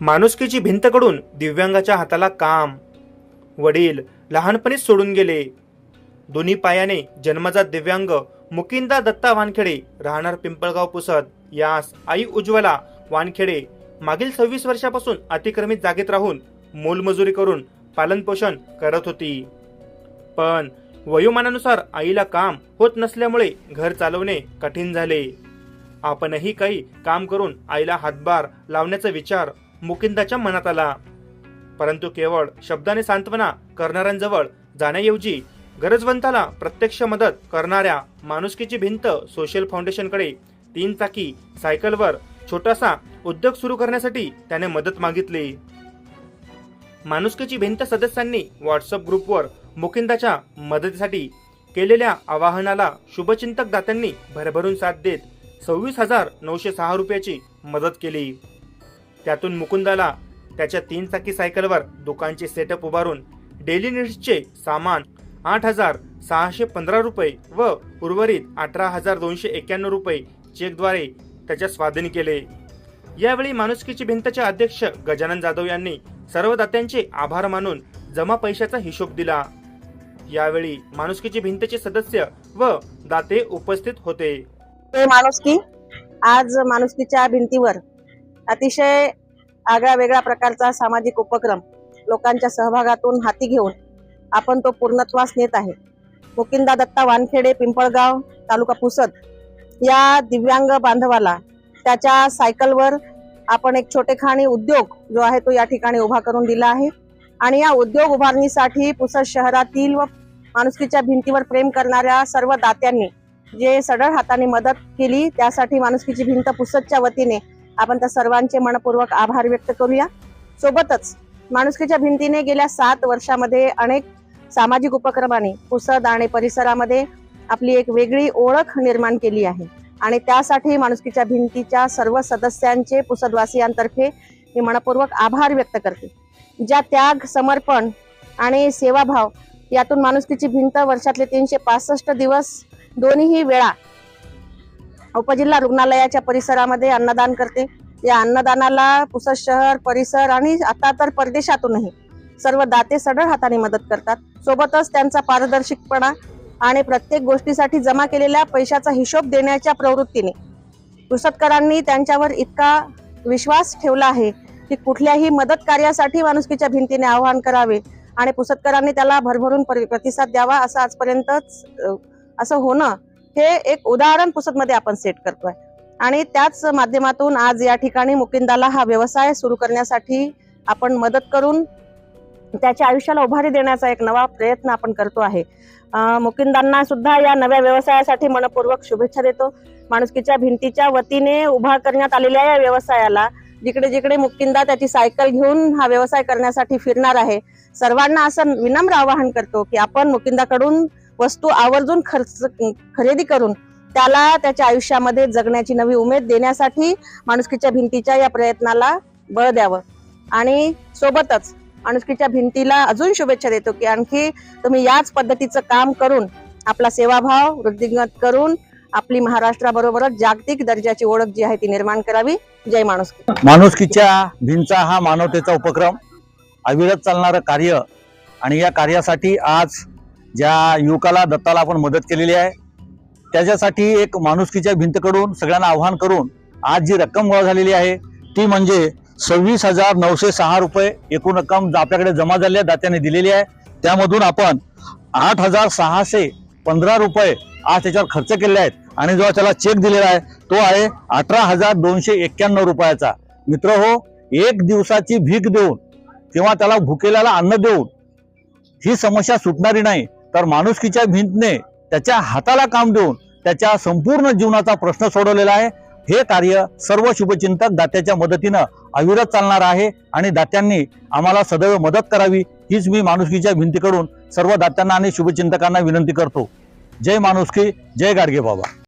माणुसकीची भिंतकडून दिव्यांगाच्या हाताला काम वडील लहानपणीच सोडून गेले. दोन्ही पायाने जन्मजात दिव्यांग मुकिंदा दत्ता वानखेडे राहणार पिंपळगाव पुसद. यास आई उज्ज्वला वानखेडे मागील सव्वीस वर्षापासून अतिक्रमित जागेत राहून मोलमजुरी करून पालनपोषण करत होती. पण वयोमानानुसार आईला काम होत नसल्यामुळे घर चालवणे कठीण झाले. आपणही काही काम करून आईला हातभार लावण्याचा विचार मुकिंदाच्या मनात आला. परंतु केवळ शब्दाने सांत्वना करणाऱ्यांजवळ जाण्याऐवजी गरजवंताला प्रत्यक्ष मदत करणाऱ्या माणुसकीची भिंत सोशल फाउंडेशनकडे तीन चाकी सायकलवर छोटासा उद्योग सुरू करण्यासाठी त्याने मदत मागितली. माणुसकीची भिंत सदस्यांनी व्हॉट्सअप ग्रुपवर मुकिंदाच्या मदतीसाठी केलेल्या आवाहनाला शुभचिंतक दात्यांनी भरभरून साथ देत सव्वीस हजार नऊशे सहा रुपयाची मदत केली. त्यातून मुकुंदाला त्याच्या तीन चाकी सायकलवर दुकानचे सेटअप उभारून डेली नीड्सचे सामान आठ हजार सहाशे पंधरा रुपये व उर्वरित अठरा हजार दोनशे एक्क्याण्णव रुपये चेकद्वारे त्याच्या स्वाधीन केले. यावेळी माणुसकीची भिंतचे अध्यक्ष गजानन जाधव यांनी सर्व दात्यांचे आभार मानून जमा पैशाचा हिशोब दिला. यावेळी माणुसकीची भिंतचे सदस्य व दाते उपस्थित होते. माणुसकी आज माणुसकीच्या भिंतीवर अतिशय आगळा वेगळ्या प्रकारचा सामाजिक उपक्रम लोकांच्या सहभागातून हाती घेऊन आपण तो पूर्णत्वास नेत आहे. मुकिंदा दत्ता वानखेडे पिंपळगाव तालुका पुसद या दिव्यांग बांधवाला त्याच्या सायकलवर आपण एक छोटेखानी उद्योग जो आहे तो या ठिकाणी उभा करून दिला आहे. आणि या उद्योग उभारणीसाठी पुसद शहरातील व माणुसकीच्या भिंतीवर प्रेम करणाऱ्या सर्व दात्यांनी जे सढळ हाताने मदत केली त्यासाठी माणुसकीची भिंत पुसदच्या वतीने आपण त्या सर्वांचे मनपूर्वक आभार व्यक्त करूया. सोबतच माणुसकीच्या भिंतीने गेल्या सात वर्षामध्ये अनेक सामाजिक उपक्रमाने पुसद आणि परिसरामध्ये आपली एक वेगळी ओळख निर्माण केली आहे. आणि त्यासाठी माणुसकीच्या भिंतीच्या सर्व सदस्यांचे पुसदवासियांतर्फे मी मनपूर्वक आभार व्यक्त करते. ज्या त्याग समर्पण आणि सेवाभाव यातून माणुसकीची भिंत वर्षातले तीनशे पासष्ट दिवस दोन्हीही वेळा उपजिल्हा रुग्णालयाच्या परिसरामध्ये अन्नदान करते. या अन्नदानाला पुसद शहर परिसर आणि आता तर परदेशातूनही सर्व दाते सडळ हाताने मदत करतात. सोबतच त्यांचा पारदर्शकपणा आणि प्रत्येक गोष्टीसाठी जमा केलेल्या पैशाचा हिशोब देण्याच्या प्रवृत्तीने पुसदकरांनी त्यांच्यावर इतका विश्वास ठेवला आहे की कुठल्याही मदत कार्यासाठी माणुसकीच्या भिंतीने आवाहन करावे आणि पुसदकरांनी त्याला भरभरून परि- प्रतिसाद द्यावा असं आजपर्यंतच असं होणं हे एक उदाहरण पुसदमध्ये आपण सेट करतोय. आणि त्याच माध्यमातून आज या ठिकाणी मुकिंदाला हा व्यवसाय सुरू करण्यासाठी आपण मदत करून त्याच्या आयुष्याला उभारी देण्याचा एक नवा प्रयत्न आपण करतो आहे. मुकिंदांना सुद्धा या नव्या व्यवसायासाठी मनपूर्वक शुभेच्छा देतो. माणुसकीच्या भिंतीच्या वतीने उभा करण्यात आलेल्या या व्यवसायाला जिकडे जिकडे मुकिंदा त्याची सायकल घेऊन हा व्यवसाय करण्यासाठी फिरणार आहे सर्वांना असं विनम्र आवाहन करतो की आपण मुकिंदाकडून वस्तू आवर्जून खर्च खरेदी करून त्याला त्याच्या आयुष्यामध्ये जगण्याची नवी उमेद देण्यासाठी माणुसकीच्या भिंतीच्या या प्रयत्नाला बळ द्यावं. आणि सोबतच माणुसकीच्या भिंतीला अजून शुभेच्छा देतो की आणखी तुम्ही याच पद्धतीचं काम करून आपला सेवाभाव वृद्धिंगत करून आपली महाराष्ट्राबरोबरच जागतिक दर्जाची ओळख जी आहे ती निर्माण करावी. जय माणुसकी. माणुसकीच्या भिंचा हा मानवतेचा उपक्रम अविरत चालणारं कार्य आणि या कार्यासाठी आज ज्या युवकाला दत्ताला आपण मदत केलेली आहे त्याच्यासाठी एक माणुसकीच्या भिंतकडून सगळ्यांना आव्हान करून आज जी रक्कम गोळा झालेली आहे ती म्हणजे सव्वीस हजार नऊशे सहा रुपये एकूण रक्कम आपल्याकडे जमा झाली आहे दात्याने दिलेली आहे. त्यामधून आपण आठ हजार सहाशे पंधरा रुपये आज त्याच्यावर खर्च केले आहेत आणि जो त्याला चेक दिलेला आहे तो आहे अठरा हजार दोनशे एक्क्याण्णव रुपयाचा. मित्र हो एक दिवसाची भीक देऊन किंवा त्याला भुकेल्याला अन्न देऊन ही समस्या सुटणारी नाही. तर माणुसकीच्या भिंतने त्याच्या हाताला काम देऊन त्याच्या संपूर्ण जीवनाचा प्रश्न सोडवलेला आहे. हे कार्य सर्व शुभचिंतक दात्याच्या मदतीनं अविरत चालणार आहे आणि दात्यांनी आम्हाला सदैव मदत करावी हीच मी माणुसकीच्या भिंतीकडून सर्व दात्यांना आणि शुभचिंतकांना विनंती करतो. जय माणुसकी जय गाडगे बाबा.